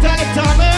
tight, Tommy.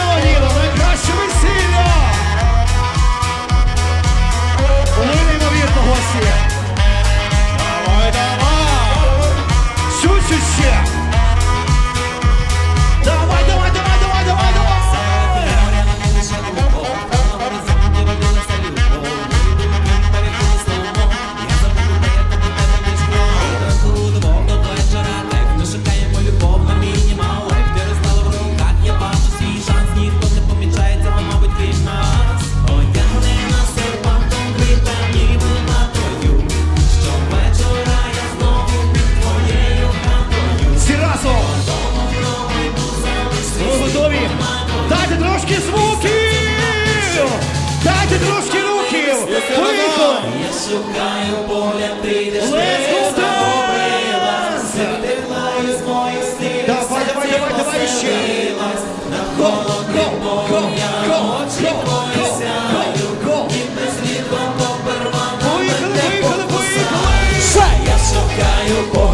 трошки звуків, дайте трошки рухів, поїхали! Я шукаю поля, ти йдеш Let's go з моїх Давай, давай, давай, давай ще! Над холодним Я шукаю поля